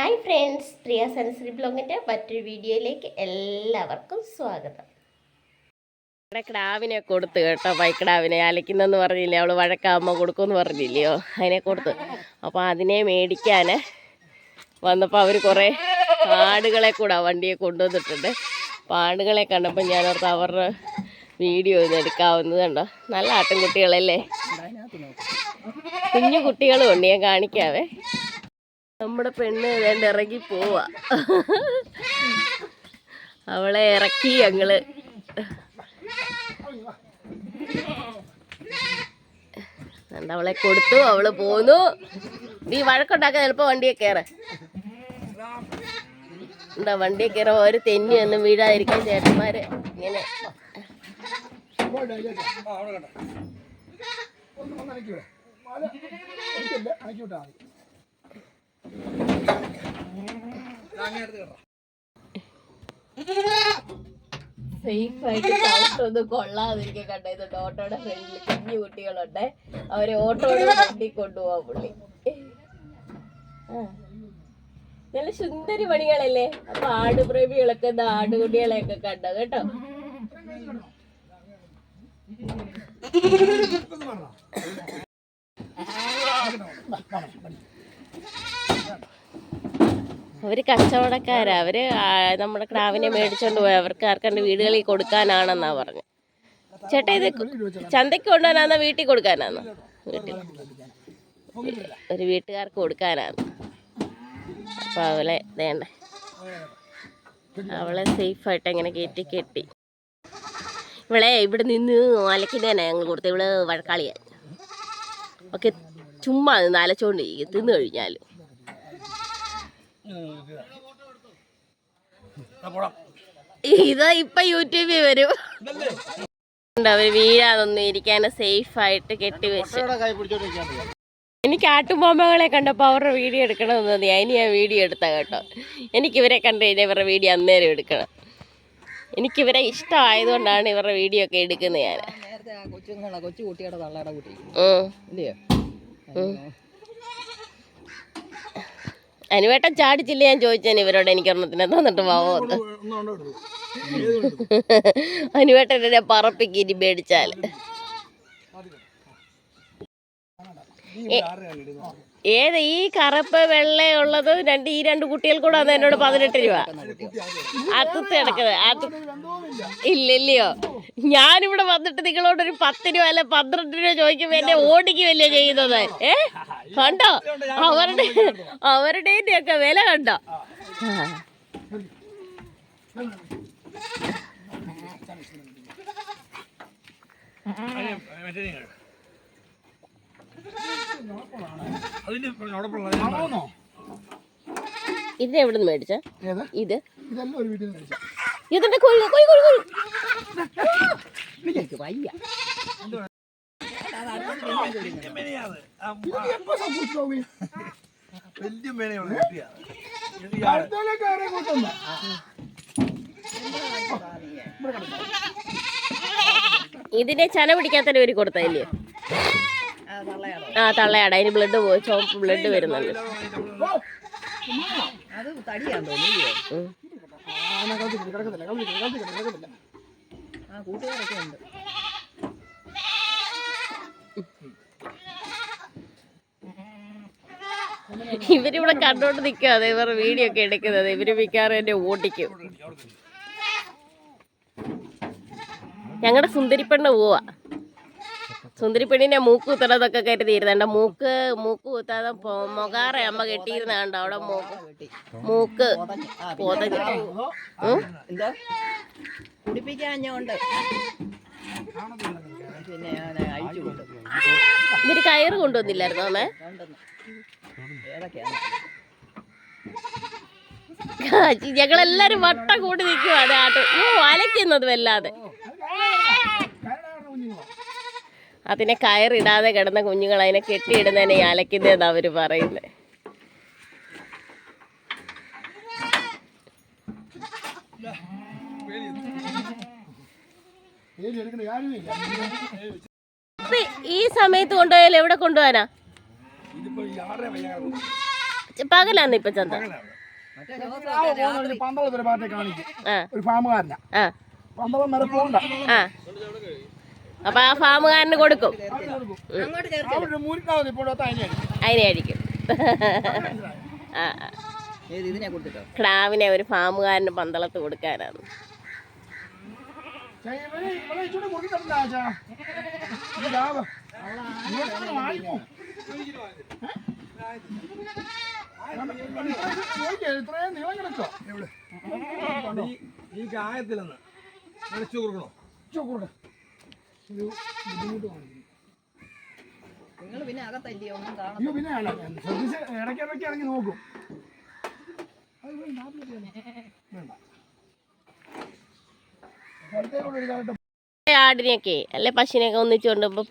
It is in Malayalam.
ഹായ് ഫ്രണ്ട്സ് പ്രിയ സൻസറി ബ്ലോഗിന്റെ മറ്റൊരു വീഡിയോയിലേക്ക് എല്ലാവർക്കും സ്വാഗതം. ഇവിടെ കിടാവിനെ കൊടുത്തു കേട്ടോ പൈക്കിടാവിനെ അലയ്ക്കുന്നെന്ന് പറഞ്ഞില്ലേ അവൾ വഴക്കാവുമ്പോൾ കൊടുക്കുമെന്ന് പറഞ്ഞില്ലയോ? അതിനെ കൊടുത്ത്. അപ്പോൾ അതിനെ മേടിക്കാൻ വന്നപ്പോൾ അവർ കുറേ ആടുകളെ കൂടെ വണ്ടിയെ കൊണ്ടുവന്നിട്ടുണ്ട്. അപ്പോൾ ആടുകളെ കണ്ടപ്പോൾ ഞാനോർത്ത് അവരുടെ വീഡിയോ ഒന്ന് എടുക്കാവുന്നത് കണ്ടോ? നല്ല ആട്ടിൻകുട്ടികളല്ലേ? കുഞ്ഞു കുട്ടികളും ഉണ്ട് ഞാൻ കാണിക്കാവേ. നമ്മുടെ പെണ്ണ് ഏതാണ്ട് ഇറങ്ങി പോവാ. അവളെ ഇറക്കി ഞങ്ങൾ. അവളെ കൊടുത്തു അവൾ പോന്നു. നീ വഴക്കുണ്ടാക്കാൻ ചിലപ്പോ വണ്ടിയെ കയറ എന്താ വണ്ടിയെ കയറ ഒരു തെന്നി ഒന്ന് വീഴാതിരിക്കാൻ ചേട്ടന്മാര് ഇങ്ങനെ. സേഫ് ആയിട്ട് ചവിട്ടൊന്നും കൊള്ളാതിരിക്കാൻ കണ്ടത് ഓട്ടോയുടെ ഫ്രണ്ടിൽ കുഞ്ഞു കുട്ടികളുണ്ട്. അവരെ ഓട്ടോയുടെ വണ്ടി കൊണ്ടുപോവാ പുള്ളി. നല്ല സുന്ദരി പണികളല്ലേ? അപ്പൊ ആടുപ്രേമികളൊക്കെ ആടുകുട്ടികളെയൊക്കെ കണ്ടത് കേട്ടോ. അവർ കച്ചവടക്കാരാ. അവർ നമ്മുടെ ക്രാവിനെ മേടിച്ചോണ്ട് പോയി. അവർക്ക് ആർക്കണ്ട് വീടുകളിൽ കൊടുക്കാനാണെന്നാ പറഞ്ഞു. ചേട്ടാ ഇത് ചന്തയ്ക്ക് കൊണ്ടുവരാന്ന വീട്ടിൽ കൊടുക്കാനാന്നോ? വീട്ടിൽ. ഒരു വീട്ടുകാർക്ക് കൊടുക്കാനാന്ന്. അപ്പൊ അവളെ വേണ്ട. അവളെ സേഫായിട്ട് അങ്ങനെ കയറ്റി കെട്ടി. ഇവളെ ഇവിടെ നിന്ന് അലക്കുന്നതന്നെ ഞങ്ങൾ കൊടുത്തു. ഇവൾ വഴക്കാളിയാ. ഒക്കെ ചുമ്മാ നിന്ന് അലച്ചോണ്ടിരിക്കും. തിന്നു കഴിഞ്ഞാൽ ഇതാ ഇപ്പൊ യൂട്യൂബിൽ വരും. അവർ വീഴാതൊന്നും ഇരിക്കാൻ സേഫ് ആയിട്ട് കെട്ടിവെച്ച് എനിക്ക് ആട്ടുബൊമ്മകളെ കണ്ടപ്പോൾ അവരുടെ വീഡിയോ എടുക്കണമെന്ന് തോന്നി അതിന് ഞാൻ വീഡിയോ എടുത്ത കേട്ടോ. എനിക്കിവരെ കണ്ടു കഴിഞ്ഞാൽ ഇവരുടെ വീഡിയോ അന്നേരം എടുക്കണം. എനിക്കിവരെ ഇഷ്ടമായതുകൊണ്ടാണ് ഇവരുടെ വീഡിയോ ഒക്കെ എടുക്കുന്നത് ഞാൻ. കൊച്ചു കുട്ടിയുടെ തള്ളയുടെ കുട്ടി. അനുവേട്ടൻ ചാടിച്ചില്ല ഞാൻ ചോദിച്ചാൽ ഇവരോട് എനിക്ക് ഒരെണ്ണത്തിന് തന്നിട്ട് പോവോ അനുവേട്ടൻ എന്നെ പറപ്പിക്ക് ഇനി മേടിച്ചാൽ ഏത് ഈ കറുപ്പ് വെള്ള ഉള്ളത് രണ്ട് ഈ രണ്ട് കുട്ടികൾ കൂടെ വന്ന് എന്നോട് പതിനെട്ട് രൂപ അത്തത്ത് കിടക്കുന്നത് അത് ഇല്ലല്ലയോ ഞാനിവിടെ വന്നിട്ട് നിങ്ങളോട് ഒരു പത്ത് രൂപ അല്ലെ പന്ത്രണ്ട് രൂപ ചോദിക്കുമ്പോ എന്നെ ഓടിക്കുമല്ലോ ചെയ്യുന്നത് ഏ കണ്ടോ അവരുടെ അവരുടെ ഒക്കെ വില കണ്ടോ ആ. ഇത് എവിടെ നിന്ന് മേടിച്ച? ഏത്? ഇത്? ഇതെല്ലാം ഒരു വീട്ടിൽ നിന്ന് ഇതിന്റെ കൊഴി കൊഴി കൊഴി കൊഴി വയ്യ? വലിയ മേനയാണ്. ഇതിനെ ചന പിടിക്കാത്തതിന് ഒരു കൊടുത്തല്ലേ ആ തള്ളയാട. അതിന് ബ്ലഡ് പോയി ചുവപ്പ് ബ്ലഡ് വരുന്നുണ്ട്. ഇവരിവിടെ കണ്ടോണ്ട് നിക്കാതെ ഇവർ വീഡിയോ ഒക്കെ എടുക്കുന്നത്. ഇവർ മിക്കാറും എന്നെ ഓടിക്കും. ഞങ്ങളുടെ സുന്ദരിപ്പെണ്ണ് പോവാ. സുന്ദരിപ്പെണ്ണിനെ മൂക്ക് കുത്തണതൊക്കെ കരുതിയിരുന്നണ്ട മൂക്ക് മൂക്ക് കുത്താതെ പൊ- മൊകാറെ അമ്മ കെട്ടിയിരുന്ന കണ്ടോ അവിടെ മൂക്ക് മൂക്ക് പൊതഞ്ഞ്. പിന്നെ- കുടിപ്പിക്കാഞ്ഞോണ്ട് അഴിച്ചു ഇവർ കയറ് കൊണ്ടുവന്നില്ലായിരുന്നോ അമ്മേ? ഏതൊക്കെയാണ്? ഞങ്ങളെല്ലാരും വട്ടം കൂടി നിൽക്കുവാണ് ആട്ടോ. ഓ അലയ്ക്കുന്നത് വല്ലാതെ? അതിനെ കയറിടാതെ കിടന്ന കുഞ്ഞുങ്ങൾ അതിനെ കെട്ടിയിടുന്നതിനെ അലക്കുന്നതെന്ന് അവർ പറയുന്നത് ഈ സമയത്ത് കൊണ്ടുപോയാൽ എവിടെ കൊണ്ടുപോകാനാ? പകലാന്ന് ഇപ്പൊ ചന്ത? പന്തളം ഒരു കാണിക്കും ഒരു ഫാമുകാരനാ. പന്തളം വരെ പോകണ്ട ആ. അപ്പൊ ആ ഫാമുകാരന് കൊടുക്കും. അതിനായിരിക്കും അതിനെ അടിക്കും ആ കൊടുത്തിട്ടോ? ഒരു ഫാമുകാരന് പന്തളത്ത് കൊടുക്കാനാണ്. ഈ ഗായത്തിലെന്ന് വിളിച്ചു കൊടുക്കണോ? ഇച്ചിരി കൊടു. ഒരു ബുദ്ധിമുട്ട് കാണിക്കുന്നു. നിങ്ങൾ പിന്നെ അകത്തല്ലേ ഒന്നും കാണാം അയ്യോ പിന്നെ അല്ല ശ്രദ്ധിച്ച് ഇടയ്ക്കിടയ്ക്ക് ഇറങ്ങി നോക്കും. അത് വേണ്ട, ഒരു ആടിനെയൊക്കെ അല്ലെ പശുവിനെയൊക്കെ ഒന്നിച്ചുകൊണ്ട് ഇപ്പൊ